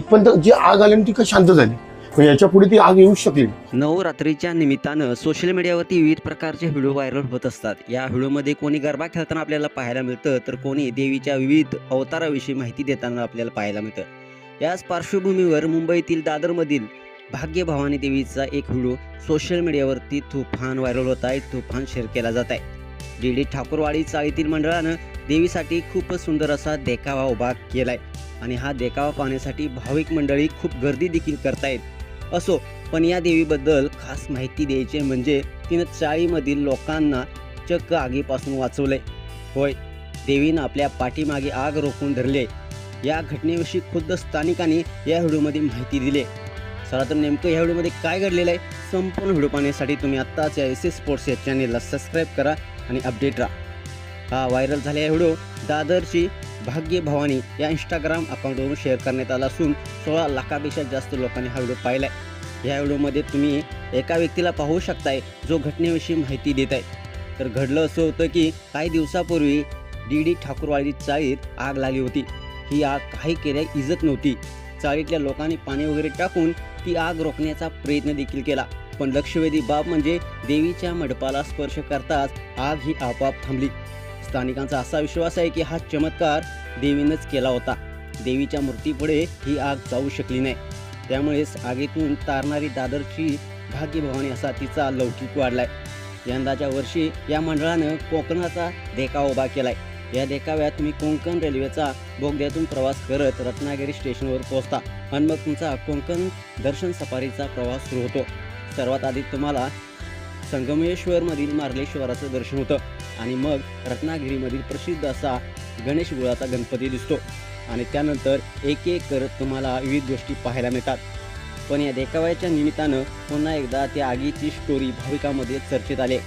पण जी आग आली ना ती का शांत झाली? पण याच्यापुढे ती आग येऊ शकली नवरात्रीच्या निमित्तानं सोशल मीडियावरती विविध प्रकारचे व्हिडिओ व्हायरल होत असतात. या व्हिडिओमध्ये कोणी गरबा खेळताना आपल्याला पाहायला मिळतं तर कोणी देवीच्या विविध अवताराविषयी माहिती देताना आपल्याला पाहायला मिळतं. याच पार्श्वभूमीवर मुंबईतील दादरमधील भाग्यभवानी देवीचा एक व्हिडिओ सोशल मीडियावरती तुफान व्हायरल होत आहे. तुफान शेअर केला जात आहे. डी डी ठाकूरवाडी चाळीतील मंडळानं देवीसाठी खूपच सुंदर असा देखावा उभा केलाय. आणि हा देखावा पाहण्यासाठी भाविक मंडळी खूप गर्दी देखील करतायत. असो पण या देवीबद्दल खास माहिती द्यायची म्हणजे तिनं चाळीमधील लोकांना चक्क आगीपासून वाचवले होय देवीनं आपल्या पाठीमागे आग रोखून धरले. या घटनेविषयी खुद्द स्थानिकांनी या व्हिडिओमध्ये माहिती दिली. चला तर नेमकं या व्हिडिओमध्ये काय घडलेलं आहे संपूर्ण व्हिडिओ पाहण्यासाठी तुम्ही आत्ताच या एस एस स्पोर्ट्स या चॅनेलला सबस्क्राईब करा आणि अपडेट राहा. हा व्हायरल झालेला व्हिडिओ दादरची भाग्य भवानी या इंस्टाग्राम अकाउंटवरून शेअर करण्यात आला असून सोळा लाखापेक्षा जास्त लोकांनी हा व्हिडिओ पाहिला आहे या व्हिडिओमध्ये तुम्ही एका व्यक्तीला पाहू शकताय जो घटनेविषयी माहिती देत आहे. तर घडलं असं होतं की काही दिवसापूर्वी डी डी ठाकूरवाडी चाळीत आग लागली होती. ही आग काही केल्या इजत नव्हती. चाळीतल्या लोकांनी पाणी वगैरे टाकून ती आग रोखण्याचा प्रयत्न देखील केला. पण लक्षवेधी बाब म्हणजे देवीच्या मंडपाला स्पर्श करताच आग ही आपोआप थांबली. स्थानिकांचा असा विश्वास आहे की हा चमत्कार देवीनंच केला होता. देवीच्या मूर्तीपुढे ही आग जाऊ शकली नाही. त्यामुळेच आगीतून तारणारी दादरची भाग्यभवानी असा तिचा लौकिक वाढलाय. यंदाच्या वर्षी या मंडळानं कोकणाचा देखावा उभा केलाय. या देखाव्यात तुम्ही कोंकण रेल्वेचा बोगद्यातून प्रवास करत रत्नागिरी स्टेशनवर पोहोचता. आणि मग तुमचा कोंकण दर्शन सफारीचा प्रवास सुरू होतो. सर्वात आधी तुम्हाला संगमेश्वरमधील मार्लेश्वराचं दर्शन होतं. आणि मग रत्नागिरीमधील प्रसिद्ध असा गणेश गुळाचा गणपती दिसतो. आणि त्यानंतर एक एक करत तुम्हाला विविध गोष्टी पाहायला मिळतात. पण या देखाव्याच्या निमित्तानं पुन्हा एकदा त्या आगीची स्टोरी भाविकामध्ये चर्चेत आले.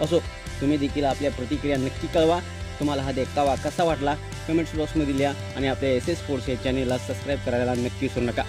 असो तुम्ही देखील आपल्या प्रतिक्रिया नक्की कळवा. तुम्हाला हा देखावा कसा वाटला? कमेंट्स बॉक्समध्ये लिहा आणि आपल्या एस एस स्पोर्ट्स या चॅनेलला सबस्क्राईब करायला नक्की विसरू नका.